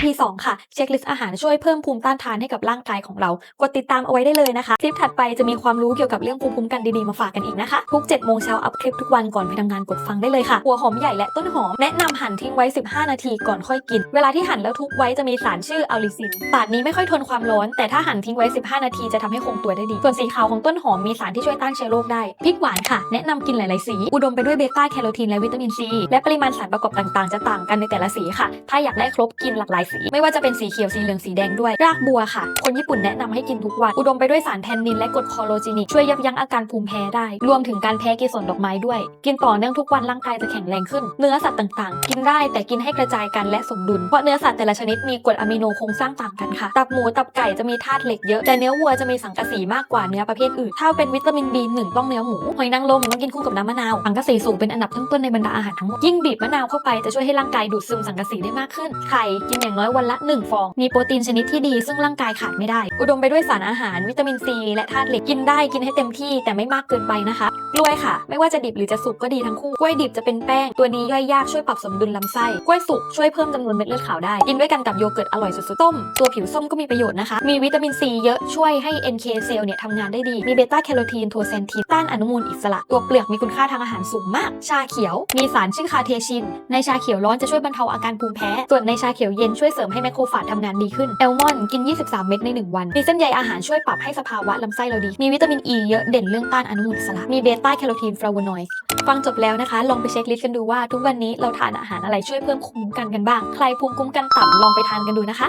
EP 2 ค่ะ เช็คลิสต์อาหารช่วยเพิ่มภูมิต้านทานให้กับร่างกายของเรา กดติดตามเอาไว้ได้เลยนะคะ คลิปถัดไปจะมีความรู้เกี่ยวกับเรื่องภูมิคุ้มกันดีๆมาฝากกันอีกนะคะ ทุก7โมงเช้าอัพคลิปทุกวันก่อนไปทำงานกดฟังได้เลยค่ะ หัวหอมใหญ่และต้นหอม แนะนำหั่นทิ้งไว้ 15 นาทีก่อนค่อยกิน เวลาที่หั่นแล้วทุบไว้จะมีสารชื่ออัลลิซินสารนี้ไม่ค่อยทนความร้อน แต่ถ้าหั่นทิ้งไว้ 15 นาทีจะทำให้คงตัวได้ดี ส่วนสีขาวของต้นหอมมีสารที่ช่วยต้านเชื้อโรคได้ พริกหวานค่ะ แนะนำกินหลายๆสี อุดมไปด้วยเบต้าแคโรทีนและวิตามินซี และปริมาณสารประกอบต่างๆ จะต่างกันในแต่ละสีค่ะ ถ้าอยากได้ครบกินหลากหลายสี ไม่ว่าจะเป็นสีเขียวสีเหลืองสีแดงด้วย รากบัวค่ะ คนญี่ปุ่นแนะนำให้กินทุกวัน อุดมไปด้วยสารแทนนินและกรดคอโลจินิกช่วยยับยั้งอาการภูมิแพ้ได้ รวมถึงการแพ้เกสรดอกไม้ด้วย กินต่อเนื่องทุกวันร่างกายจะแข็งแรงขึ้น เนื้อสัตว์ต่างๆ กินได้แต่กินให้กระจายกันและสมดุล เพราะเนื้อสัตว์แต่ละชนิดมีกรดอะมิโนโครงสร้างต่างกันค่ะ ตับหมูตับไก่จะมีธาตุเหล็กเยอะ แต่เนื้อวัวจะมีสังกะสีมากกว่าเนื้อประเภทอื่น ถ้าเป็นวิตามิน B1 ต้องเนื้อหมู หอยนางรมต้องกินคู่กับน้ำมะนาว สังกะสีสูงเป็นอันดับต้นๆในบรรดาอาหารทั้งหมด ยิ่งบีบมะนาวเข้าไปจะช่วยให้ร่างกายดูดซึมสังกะสีได้มากขึ้น ไข่กินอย่างน้อยวันละ 1 ฟอง มีโปรตีนชนิดที่ดีซึ่งร่างกายขาดไม่ได้ อุดมไปด้วยสารอาหารวิตามินซีและธาตุเหล็กกินได้กินให้เต็มที่แต่ไม่มากเกินไปนะคะกล้วยค่ะ ไม่ว่าจะดิบหรือจะสุกก็ดีทั้งคู่กล้วยดิบจะเป็นแป้งตัวนี้ย่อยยากช่วยปรับสมดุลลำไส้กล้วยสุกช่วยเพิ่มจำนวนเม็ดเลือดขาวได้ กินด้วยกันกับโยเกิร์ตอร่อยสุดๆต้ม ตัวผิวส้มก็มีประโยชน์นะคะ มีวิตามินซีเยอะช่วยให้ NK เซลล์เนี่ยทำงานได้ดี มีเบต้าแคโรทีนโทเซนทีนต้านอนุมูลอิสระ ตัวเปลือกมีคุณค่าทางอาหารสูงมาก ชาเขียว มีสารชื่อคาเทชิน ในชาเขียวร้อนจะช่วยบรรเทาอาการภูมิแพ้ ส่วนในชาเขียวเย็นช่วยเสริมให้แมคโครฟาจทำงานดีขึ้นแอลมอนกิน 23 เม็ดใน 1 วัน มีเส้นใยอาหารช่วยปรับให้สภาวะลำไส้เราดี มีวิตามินอ e ีเยอะเด่นเรื่องต้านอนุมูลอิสระ มีเบต้าแคโรทีนฟลาโวนอยด์ฟังจบแล้วนะคะ ลองไปเช็คลิสต์กันดูว่าทุกวันนี้เราทานอาหารอะไรช่วยเพิ่มภูมิคุ้มกันกันบ้าง ใครภูมิคุ้มกันต่ำลองไปทานกันดูนะคะ